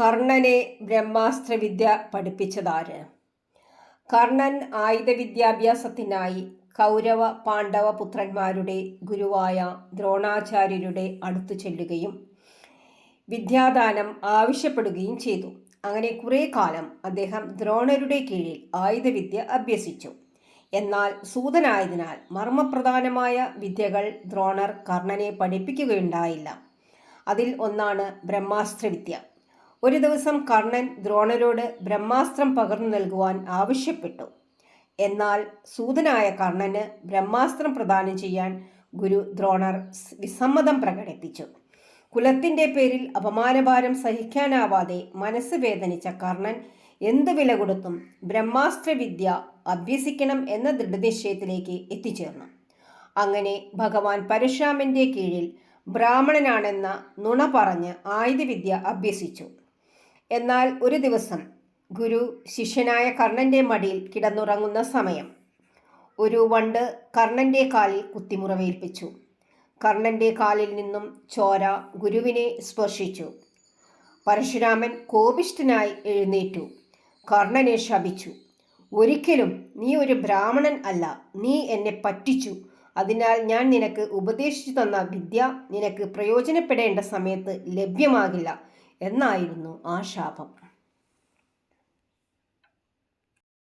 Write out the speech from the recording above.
കർണനെ ബ്രഹ്മാസ്ത്രവിദ്യ പഠിപ്പിച്ചതാര്? കർണൻ ആയുധ വിദ്യാഭ്യാസത്തിനായി കൗരവ പാണ്ഡവ പുത്രന്മാരുടെ ഗുരുവായ ദ്രോണാചാര്യരുടെ അടുത്തു ചെല്ലുകയും വിദ്യാദാനം ആവശ്യപ്പെടുകയും ചെയ്തു. അങ്ങനെ കുറേ കാലം അദ്ദേഹം ദ്രോണരുടെ കീഴിൽ ആയുധവിദ്യ അഭ്യസിച്ചു. എന്നാൽ സൂതനായതിനാൽ മർമ്മപ്രധാനമായ വിദ്യകൾ ദ്രോണർ കർണനെ പഠിപ്പിക്കുകയുണ്ടായില്ല. അതിൽ ഒന്നാണ് ബ്രഹ്മാസ്ത്രവിദ്യ. ഒരു ദിവസം കർണൻ ദ്രോണരോട് ബ്രഹ്മാസ്ത്രം പകർന്നു നൽകുവാൻ ആവശ്യപ്പെട്ടു. എന്നാൽ സൂതനായ കർണന് ബ്രഹ്മാസ്ത്രം പ്രദാനം ചെയ്യാൻ ഗുരു ദ്രോണർ വിസമ്മതം പ്രകടിപ്പിച്ചു. കുലത്തിന്റെ പേരിൽ അപമാനഭാരം സഹിക്കാനാവാതെ മനസ്സ് വേദനിച്ച കർണൻ എന്ത് വില കൊടുത്തും ബ്രഹ്മാസ്ത്രവിദ്യ അഭ്യസിക്കണം എന്ന ദൃഢനിശ്ചയത്തിലേക്ക് എത്തിച്ചേർന്നു. അങ്ങനെ ഭഗവാൻ പരശുരാമന്റെ കീഴിൽ ബ്രാഹ്മണനാണെന്ന നുണ പറഞ്ഞ് ആയുധവിദ്യ അഭ്യസിച്ചു. എന്നാൽ ഒരു ദിവസം ഗുരു ശിഷ്യനായ കർണന്റെ മടിയിൽ കിടന്നുറങ്ങുന്ന സമയം. ഒരു വണ്ട് കർണന്റെ കാലിൽ കുത്തിമുറവേൽപ്പിച്ചു. കർണന്റെ കാലിൽ നിന്നും ചോര ഗുരുവിനെ സ്പർശിച്ചു. പരശുരാമൻ കോപിഷ്ഠനായി എഴുന്നേറ്റു. കർണനെ ശപിച്ചു. ഒരിക്കലും നീ ഒരു ബ്രാഹ്മണൻ അല്ല. നീ എന്നെ പറ്റിച്ചു. അതിനാൽ ഞാൻ നിനക്ക് ഉപദേശിച്ചു തന്ന വിദ്യ നിനക്ക് പ്രയോജനപ്പെടേണ്ട സമയത്ത് ലഭ്യമാകില്ല. എന്നായിരുന്നു ആ ശാപം.